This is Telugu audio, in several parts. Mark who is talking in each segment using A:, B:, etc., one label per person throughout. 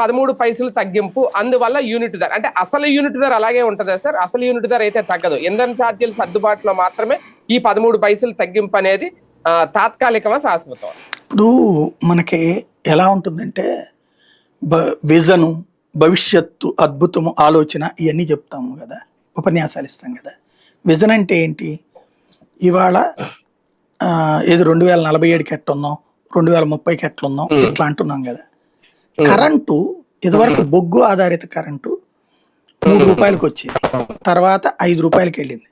A: పదమూడు పైసలు తగ్గింపు అందువల్ల యూనిట్ ధర. అంటే అసలు యూనిట్ ధర అలాగే ఉంటుందా సార్? అసలు యూనిట్ ధర అయితే తగ్గదు. ఇంధన ఛార్జీలు సర్దుబాటులో మాత్రమే ఈ పదమూడు పైసలు తగ్గింపు అనేది తాత్కాలికమా శాశ్వతం
B: ఇప్పుడు మనకి ఎలా ఉంటుందంటే బ విజను భవిష్యత్తు అద్భుతము ఆలోచన ఇవన్నీ చెప్తాము కదా. ఉపన్యాసాలు ఇస్తాం కదా. విజన్ అంటే ఏంటి? ఇవాళ ఏది రెండు వేల నలభై ఏడుకి ఎట్టున్నాం రెండు వేల ముప్పైకి ఎట్లున్నాం ఇట్లా అంటున్నాం కదా. కరెంటు ఇదివరకు బొగ్గు ఆధారిత కరెంటు మూడు రూపాయలకి వచ్చేది. తర్వాత ఐదు రూపాయలకి వెళ్ళింది.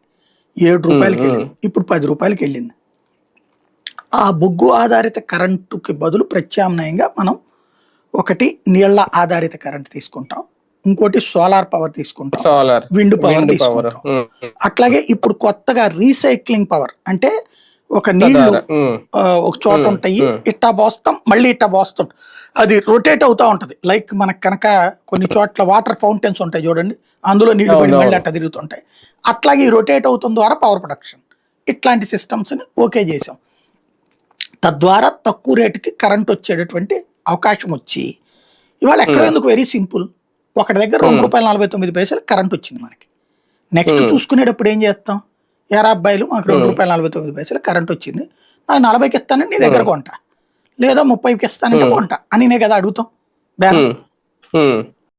B: ఏడు రూపాయలకి వెళ్ళింది. ఇప్పుడు పది రూపాయలకి వెళ్ళింది. ఆ బొగ్గు ఆధారిత కరెంటుకి బదులు ప్రత్యామ్నాయంగా మనం ఒకటి నీళ్ళ ఆధారిత కరెంట్ తీసుకుంటాం. ఇంకోటి సోలార్ పవర్ తీసుకుంటాం.
A: సోలార్.
B: Wind power
A: power.
B: తీసుకుంటాం. అట్లాగే ఇప్పుడు కొత్తగా రీసైక్లింగ్ పవర్ అంటే ఒక నీళ్ళు ఒక చోట ఉంటాయి ఇట్టా పోస్తాం మళ్ళీ ఇట్టా పోస్తాం. అది రొటేట్ అవుతా ఉంటది. లైక్ మనకు కనుక కొన్ని చోట్ల వాటర్ ఫౌంటైన్స్ ఉంటాయి చూడండి అందులో నీళ్ళు పడి మళ్ళీ. అట్లా తిరుగుతుంటాయి. అట్లాగే రొటేట్ అవుతుంది ద్వారా పవర్ ప్రొడక్షన్ ఇట్లాంటి సిస్టమ్స్ని ఓకే చేసాం తద్వారా తక్కువ రేటుకి కరెంట్ వచ్చేటటువంటి అవకాశం వచ్చి ఇవాళ ఎక్కడ ఎందుకు వెరీ సింపుల్ ఒకటి దగ్గర రెండు రూపాయల నలభై తొమ్మిది పైసలు కరెంట్ వచ్చింది మనకి. నెక్స్ట్ చూసుకునేటప్పుడు ఏం చేస్తాం? ఎరా అబ్బాయిలు మాకు రెండు రూపాయల నలభై తొమ్మిది పైసలు కరెంట్ వచ్చింది. నాకు నలభైకి ఇస్తానని నీ దగ్గర కొంటా. లేదా ముప్పైకి ఇస్తానంటే కొంటా. అని నే కదా అడుగుతాం. బేరం.